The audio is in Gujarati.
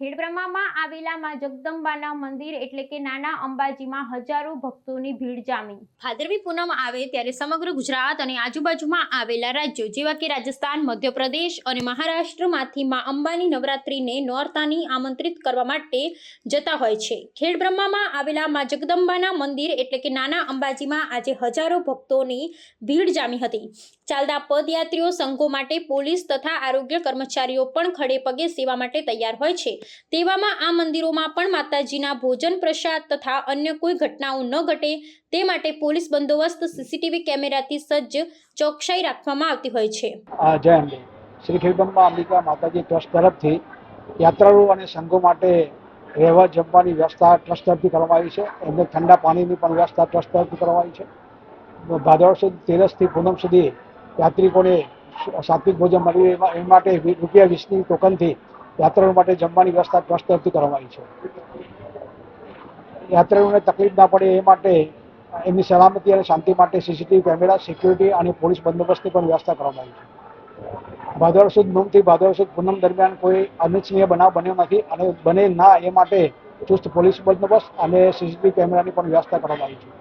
ખેડબ્રહ્મામાં આવેલા માં જગદંબાના મંદિર એટલે કે નાના અંબાજીમાં હજારો ભક્તોની ભીડ જામી. ભાદરવી પૂનમ આવે ત્યારે સમગ્ર ગુજરાત અને આજુબાજુમાં આવેલા રાજ્યો જેવા કે રાજસ્થાન, મધ્યપ્રદેશ અને મહારાષ્ટ્રમાંથી માં અંબાની નવરાત્રીને નોરતાની આમંત્રિત કરવા માટે જતા હોય છે. ખેડબ્રહ્મામાં આવેલા માં જગદંબાના મંદિર એટલે કે નાના અંબાજીમાં આજે હજારો ભક્તોની ભીડ જામી હતી. ચાલતા પદયાત્રીઓ સંઘો માટે પોલીસ તથા આરોગ્ય કર્મચારીઓ પણ ખડે પગે સેવા માટે તૈયાર હોય છે. તેવામાં આ મંદિરોમાં પણ માતાજીના ભોજન, પ્રસાદ તથા અન્ય કોઈ ઘટનાઓ ન ઘટે તે માટે પોલીસ બંદોબસ્ત સીસીટીવી કેમેરાથી સજ્જ ચોકસાઈ રાખવામાં આવતી હોય છે. જય અંબે. શ્રી ખેડબ્રહ્મા અંબિકા માતાજી ટ્રસ્ટ તરફથી યાત્રાળુ અને સંઘો માટે રહેવા જમવાની વ્યવસ્થા ટ્રસ્ટ તરફથી કરવામાં આવી છે. એમને ઠંડા પાણીની પણ વ્યવસ્થા ટ્રસ્ટ તરફથી કરવામાં આવી છે. ભાદરવા સુધી તેરસથી પૂનમ સુધી યાત્રિકોને સાત્વિક ભોજન મળ્યું એ માટે રૂપિયા વીસની ટોકનથી યાત્રાળુઓ માટે જમવાની વ્યવસ્થા ટ્રસ્ટ તરફથી કરવામાં આવી છે. યાત્રાળુઓને તકલીફ ના પડે એ માટે એમની સલામતી અને શાંતિ માટે સીસીટીવી કેમેરા સિક્યુરિટી અને પોલીસ બંદોબસ્તની પણ વ્યવસ્થા કરવામાં આવી છે. ભાદરવા સુદ નોમથી ભાદરવા સુદ પૂનમ દરમિયાન કોઈ અનિચ્છનીય બનાવ બન્યો નથી અને બને ના એ માટે ચુસ્ત પોલીસ બંદોબસ્ત અને સીસીટીવી કેમેરાની પણ વ્યવસ્થા કરવામાં આવી છે.